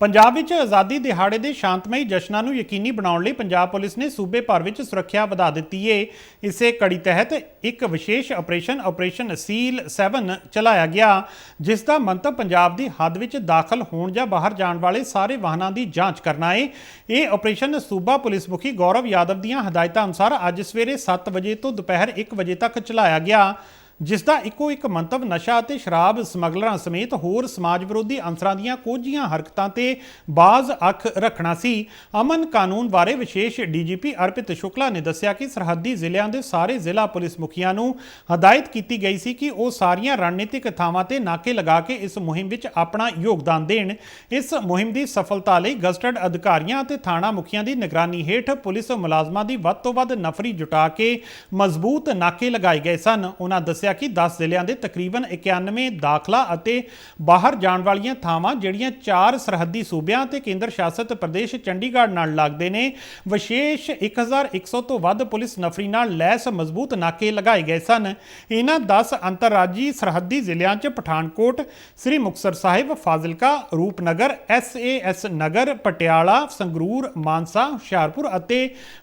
ਪੰਜਾਬ ਵਿੱਚ ਆਜ਼ਾਦੀ ਦਿਹਾੜੇ ਦੇ ਸ਼ਾਂਤਮਈ ਜਸ਼ਨਾਂ ਨੂੰ ਯਕੀਨੀ ਬਣਾਉਣ ਲਈ ਪੰਜਾਬ ਪੁਲਿਸ ਨੇ ਸੂਬੇ ਭਰ ਵਿੱਚ ਸੁਰੱਖਿਆ ਵਧਾ ਦਿੱਤੀ ਏ। ਇਸੇ ਕੜੀ ਤਹਿਤ ਇੱਕ ਵਿਸ਼ੇਸ਼ ਆਪਰੇਸ਼ਨ ਆਪਰੇਸ਼ਨ ਸੀਲ 7 ਚਲਾਇਆ ਗਿਆ, ਜਿਸ ਦਾ ਮੰਤਵ ਪੰਜਾਬ ਦੀ ਹੱਦ ਵਿੱਚ ਦਾਖਲ ਹੋਣ ਜਾਂ ਬਾਹਰ ਜਾਣ ਵਾਲੇ ਸਾਰੇ ਵਾਹਨਾਂ ਦੀ ਜਾਂਚ ਕਰਨਾ ਏ। ਇਹ ਆਪਰੇਸ਼ਨ ਸੂਬਾ ਪੁਲਿਸ ਮੁਖੀ ਗੌਰਵ ਯਾਦਵ ਦੀਆਂ ਹਦਾਇਤਾਂ ਅਨੁਸਾਰ ਅੱਜ ਸਵੇਰੇ 7 ਵਜੇ ਤੋਂ ਦੁਪਹਿਰ 1 ਵਜੇ ਤੱਕ ਚਲਾਇਆ ਗਿਆ। ਜਿਸ ਦਾ ਇੱਕੋ ਇੱਕ ਮੰਤਵ ਨਸ਼ਾ ਅਤੇ ਸ਼ਰਾਬ ਸਮਗਲਰਾਂ ਸਮੇਤ ਹੋਰ ਸਮਾਜ ਵਿਰੋਧੀ ਅੰਸਰਾਂ ਦੀਆਂ ਕੋਝੀਆਂ ਹਰਕਤਾਂ ਤੇ ਬਾਜ਼ ਅੱਖ ਰੱਖਣਾ ਸੀ। ਅਮਨ ਕਾਨੂੰਨ ਬਾਰੇ ਵਿਸ਼ੇਸ਼ ਡੀਜੀਪੀ ਅਰਪਿਤ ਸ਼ੁਕਲਾ ਨੇ ਦੱਸਿਆ ਕਿ ਸਰਹੱਦੀ ਜ਼ਿਲ੍ਹਿਆਂ ਦੇ ਸਾਰੇ ਜ਼ਿਲ੍ਹਾ ਪੁਲਿਸ ਮੁਖੀਆਂ ਨੂੰ ਹਦਾਇਤ ਕੀਤੀ ਗਈ ਸੀ ਕਿ ਉਹ ਸਾਰੀਆਂ ਰਣਨੀਤਿਕ ਥਾਵਾਂ ਤੇ ਨਾਕੇ ਲਗਾ ਕੇ ਇਸ ਮੁਹਿੰਮ ਵਿੱਚ ਆਪਣਾ ਯੋਗਦਾਨ ਦੇਣ। ਇਸ ਮੁਹਿੰਮ ਦੀ ਸਫਲਤਾ ਲਈ ਗਸਟਡ ਅਧਿਕਾਰੀਆਂ ਅਤੇ ਥਾਣਾ ਮੁਖੀਆਂ ਦੀ ਨਿਗਰਾਨੀ ਹੇਠ ਪੁਲਿਸ ਮੁਲਾਜ਼ਮਾਂ ਦੀ ਵੱਧ ਤੋਂ ਵੱਧ ਨਫਰੀ ਜੁਟਾ ਕੇ ਮਜ਼ਬੂਤ ਨਾਕੇ ਲਗਾਏ ਗਏ ਸਨ। ਉਹਨਾਂ ਦੱਸਿਆ ਦੱਸਿਆ ਕਿ 10 ਜ਼ਿਲ੍ਹਿਆਂ ਦੇ ਤਕਰੀਬਨ 91 ਦਾਖਲਾ ਅਤੇ ਬਾਹਰ ਜਾਣ ਵਾਲੀਆਂ ਥਾਵਾਂ ਜਿਹੜੀਆਂ ਚਾਰ ਸਰਹੱਦੀ ਸੂਬਿਆਂ ਤੇ ਕੇਂਦਰ ਸ਼ਾਸਿਤ ਪ੍ਰਦੇਸ਼ ਚੰਡੀਗੜ੍ਹ ਨਾਲ ਲੱਗਦੇ ਨੇ, ਵਿਸ਼ੇਸ਼ 1100 ਤੋਂ ਵੱਧ ਪੁਲਿਸ ਨਫਰੀ ਨਾਲ ਲੈਸ ਮਜ਼ਬੂਤ ਨਾਕੇ ਲਗਾਏ ਗਏ ਸਨ। ਇਹਨਾਂ 10 ਅੰਤਰਰਾਜੀ ਸਰਹੱਦੀ ਜ਼ਿਲ੍ਹਿਆਂ 'ਚ ਪਠਾਨਕੋਟ, ਸ੍ਰੀ ਮੁਕਤਸਰ ਸਾਹਿਬ, ਫਾਜ਼ਿਲਕਾ, ਰੂਪਨਗਰ ਐਸਏਐਸ ਨਗਰ, ਪਟਿਆਲਾ, ਸੰਗਰੂਰ, ਮਾਨਸਾ, ਹੁਸ਼ਿਆਰਪੁਰ ਅਤੇ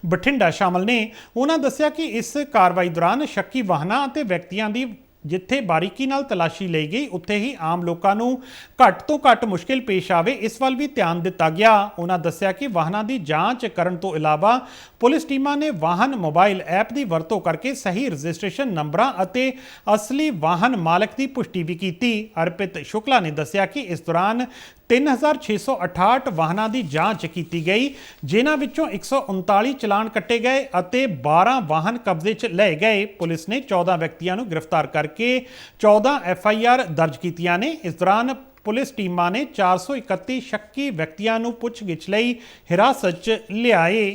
ਬਠਿੰਡਾ ਸ਼ਾਮਲ ਨੇ। ਉਹਨਾਂ ਦੱਸਿਆ ਕਿ ਇਸ ਕਾਰਵਾਈ ਦੌਰਾਨ ਸ਼ੱਕੀ ਵਾਹਨਾਂ ਅਤੇ ਵਿਅਕਤੀਆਂ ਦੀ ਜਿੱਥੇ ਬਾਰੀਕੀ ਨਾਲ ਤਲਾਸ਼ੀ ਲਈ ਗਈ, ਉੱਥੇ ਹੀ ਆਮ ਲੋਕਾਂ ਨੂੰ ਘੱਟ ਤੋਂ ਘੱਟ ਮੁਸ਼ਕਿਲ ਪੇਸ਼ ਆਵੇ, ਇਸ ਵੱਲ ਵੀ ਧਿਆਨ ਦਿੱਤਾ ਗਿਆ। ਉਹਨਾਂ ਦੱਸਿਆ ਕਿ ਵਾਹਨਾਂ ਦੀ ਜਾਂਚ ਕਰਨ ਤੋਂ ਇਲਾਵਾ ਪੁਲਿਸ ਟੀਮਾਂ ਨੇ ਵਾਹਨ ਮੋਬਾਈਲ ਐਪ ਦੀ ਵਰਤੋਂ ਕਰਕੇ ਸਹੀ ਰਜਿਸਟ੍ਰੇਸ਼ਨ ਨੰਬਰਾਂ ਅਤੇ ਅਸਲੀ ਵਾਹਨ ਮਾਲਕ ਦੀ ਪੁਸ਼ਟੀ ਵੀ ਕੀਤੀ। ਅਰਪਿਤ ਸ਼ੁਕਲਾ ਨੇ ਦੱਸਿਆ ਕਿ ਇਸ ਦੌਰਾਨ 3668 ਵਾਹਨਾਂ ਦੀ ਜਾਂਚ ਕੀਤੀ ਗਈ, ਜਿਨ੍ਹਾਂ ਵਿੱਚੋਂ 139 ਚਲਾਨ ਕੱਟੇ ਗਏ ਅਤੇ 12 ਵਾਹਨ ਕਬਜ਼ੇ 'ਚ ਲਏ ਗਏ। ਪੁਲਿਸ ਨੇ 14 ਵਿਅਕਤੀਆਂ ਨੂੰ ਗ੍ਰਿਫਤਾਰ ਕਰਕੇ 14 ਐਫ ਆਈ ਆਰ ਦਰਜ ਕੀਤੀਆਂ ਨੇ। ਇਸ ਦੌਰਾਨ ਪੁਲਿਸ ਟੀਮਾਂ ਨੇ 431 ਸ਼ੱਕੀ ਵਿਅਕਤੀਆਂ ਨੂੰ ਪੁੱਛਗਿੱਛ ਲਈ ਹਿਰਾਸਤ 'ਚ ਲਿਆਏ।